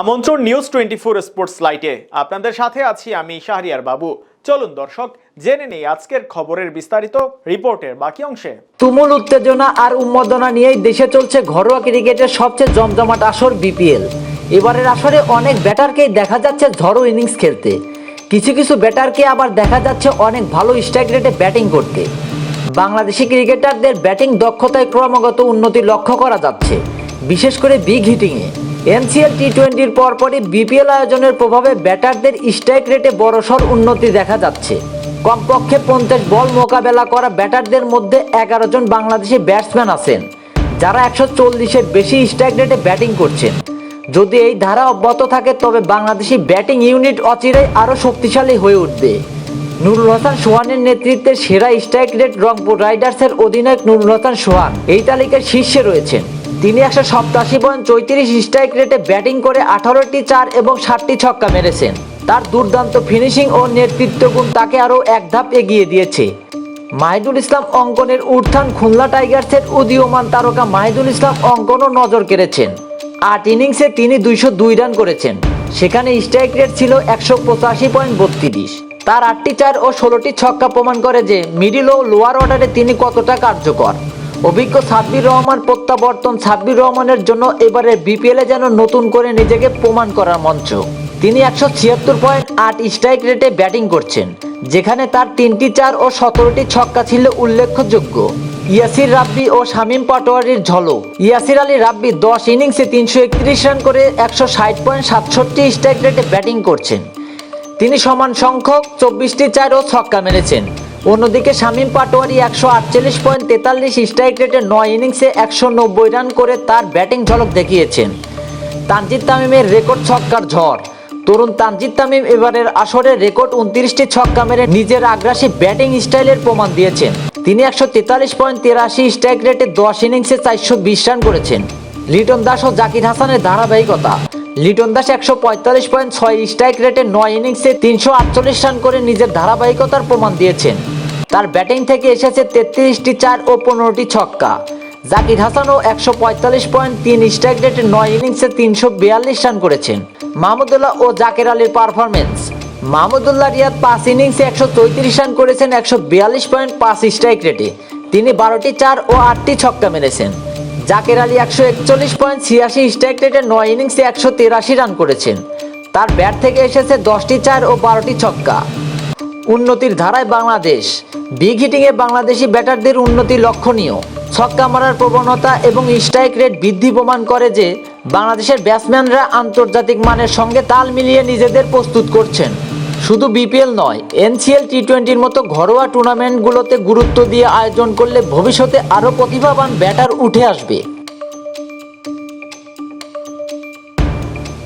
আমন্ত্রণ news twenty four sports লাইটে আপনাদের সাথে আছি আমি শাহরিয়ার বাবু। চলুন দর্শক, জেনে নেই আজকের খবরের বিস্তারিত রিপোর্টের বাকি অংশে। তুমুল উত্তেজনা আর উন্মাদনা নিয়েই দেশে চলছে ঘরোয়া ক্রিকেটের সবচেয়ে জমজমাট আসর বিপিএল। এবারের আসরে অনেক ব্যাটারকেই দেখা যাচ্ছে ঝড়ো ইনিংস খেলতে। কিছু কিছু ব্যাটারকে আবার দেখা যাচ্ছে অনেক ভালো স্ট্রাইক রেটে ব্যাটিং করতে। বাংলাদেশি ক্রিকেটারদের ব্যাটিং দক্ষতায় ক্রমাগত উন্নতি লক্ষ্য করা যাচ্ছে, বিশেষ করে বিগ হিটিংয়ে এনসিএল টি টোয়েন্টির পরপরই বিপিএল আয়োজনের প্রভাবে ব্যাটারদের স্ট্রাইক রেটে বড়সড় উন্নতি দেখা যাচ্ছে। কমপক্ষে পঞ্চাশ বল মোকাবেলা করা ব্যাটারদের মধ্যে এগারো জন বাংলাদেশি ব্যাটসম্যান আছেন, যারা একশো চল্লিশের বেশি স্ট্রাইক রেটে ব্যাটিং করছেন। যদি এই ধারা অব্যাহত থাকে, তবে বাংলাদেশি ব্যাটিং ইউনিট অচিরেই আরও শক্তিশালী হয়ে উঠবে। নুরুল হাসান সোহানের নেতৃত্বে সেরা স্ট্রাইক রেট রংপুর রাইডার্সের অধিনায়ক নুরুল হাসান সোহান এই তালিকার শীর্ষে রয়েছেন। তিনি একশো সপ্তাশি পয়েন্ট চৌত্রিশ স্ট্রাইক রেটে ব্যাটিং করে আঠারোটি চার এবং ষাটটি ছক্কা মেরেছেন। তার দুর্দান্ত ফিনিশিং ও নেতৃত্ব গুণ তাকে আরও এক ধাপ এগিয়ে দিয়েছে। মাহিদুল ইসলাম অঙ্কনের উত্থান খুলনা টাইগার্সের উদীয়মান তারকা মাহিদুল ইসলাম অঙ্কনও নজর কেড়েছেন। আট ইনিংসে তিনি দুইশো দুই রান করেছেন। সেখানে স্ট্রাইক রেট ছিল একশো পঁচাশি পয়েন্ট বত্রিশ। তার আটটি চার ও ষোলোটি ছক্কা প্রমাণ করে যে মিডিল ও লোয়ার অর্ডারে তিনি কতটা কার্যকর। অভিজ্ঞ সাব্বির রহমান প্রত্যাবর্তন সাব্বির রহমানের জন্য এবারে বিপিএলে যেন নতুন করে নিজেকে প্রমাণ করার মঞ্চ। তিনি একশো ছিয়াত্তর পয়েন্ট আট স্ট্রাইক রেটে ব্যাটিং করছেন, যেখানে তার তিনটি চার ও সতেরোটি ছক্কা ছিল উল্লেখযোগ্য। ইয়াসির রাব্বি ও শামীম পাটোয়ারির ঝলক। ইয়াসির আলী রাব্বি দশ ইনিংসে তিনশো একত্রিশ রান করে একশো ষাট পয়েন্ট সাতষট্টি স্ট্রাইক রেটে ব্যাটিং করছেন। তিনি সমান সংখ্যক চব্বিশটি চার ও ছক্কা মেরেছেন। অন্যদিকে শামীম পাটোয়ারি একশো আটচল্লিশ পয়েন্ট তেতাল্লিশ স্ট্রাইক রেটে নয় ইনিংসে একশো নব্বই রান করে তার ব্যাটিং ঝলক দেখিয়েছেন। তানজিদ তামিমের রেকর্ড ছক্কার ঝড়। তরুণ তানজিদ তামিম এবারের আসরে রেকর্ড উনত্রিশটি ছক্কা মেরে নিজের আগ্রাসী ব্যাটিং স্টাইলের প্রমাণ দিয়েছেন। তিনি একশো তেতাল্লিশ পয়েন্ট তিরাশি স্ট্রাইক রেটে দশ ইনিংসে চারশো বিশ রান করেছেন। লিটন দাস ও জাকির হাসানের ধারাবাহিকতা। লিটন দাস একশো পঁয়তাল্লিশ পয়েন্ট ছয় স্ট্রাইক রেটে নয় ইনিংসে তিনশো আটচল্লিশ রান করে নিজের ধারাবাহিকতার প্রমাণ দিয়েছেন। তার ব্যাটিং থেকে এসেছে তেত্রিশটি চার ও পনেরোটি ছক্কা। জাকির হাসানও একশো পঁয়তাল্লিশ পয়েন্ট তিন স্ট্রাইক রেটে নয় ইনিংসে তিনশো বিয়াল্লিশ রান করেছেন। মাহমুদুল্লাহ ও জাকের আলীর পারফরমেন্স মাহমুদুল্লাহ রিয়াদ পাঁচ ইনিংসে একশো চৌত্রিশ রান করেছেন, একশো বিয়াল্লিশ পয়েন্ট পাঁচ স্ট্রাইক রেটে তিনি বারোটি চার ও আটটি ছক্কা মেরেছেন। জাকের আলী একশো একচল্লিশ পয়েন্ট ছিয়াশি স্ট্রাইক রেটে নয় ইনিংসে একশো তেরাশি রান করেছেন। তার ব্যাট থেকে এসেছে দশটি চার ও বারোটি ছক্কা। উন্নতির ধারায় বাংলাদেশ। বিগ হিটিংয়ে বাংলাদেশি ব্যাটারদের উন্নতি লক্ষণীয়। ছক্কা মারার প্রবণতা এবং স্ট্রাইক রেট বৃদ্ধি প্রমাণ করে যে বাংলাদেশের ব্যাটসম্যানরা আন্তর্জাতিক মানের সঙ্গে তাল মিলিয়ে নিজেদের প্রস্তুত করছেন। শুধু বিপিএল নয় এনসিএল টি টোয়েন্টির মতো ঘরোয়া টুর্নামেন্টগুলোতে গুরুত্ব দিয়ে আয়োজন করলে ভবিষ্যতে আরও প্রতিভাবান ব্যাটার উঠে আসবে।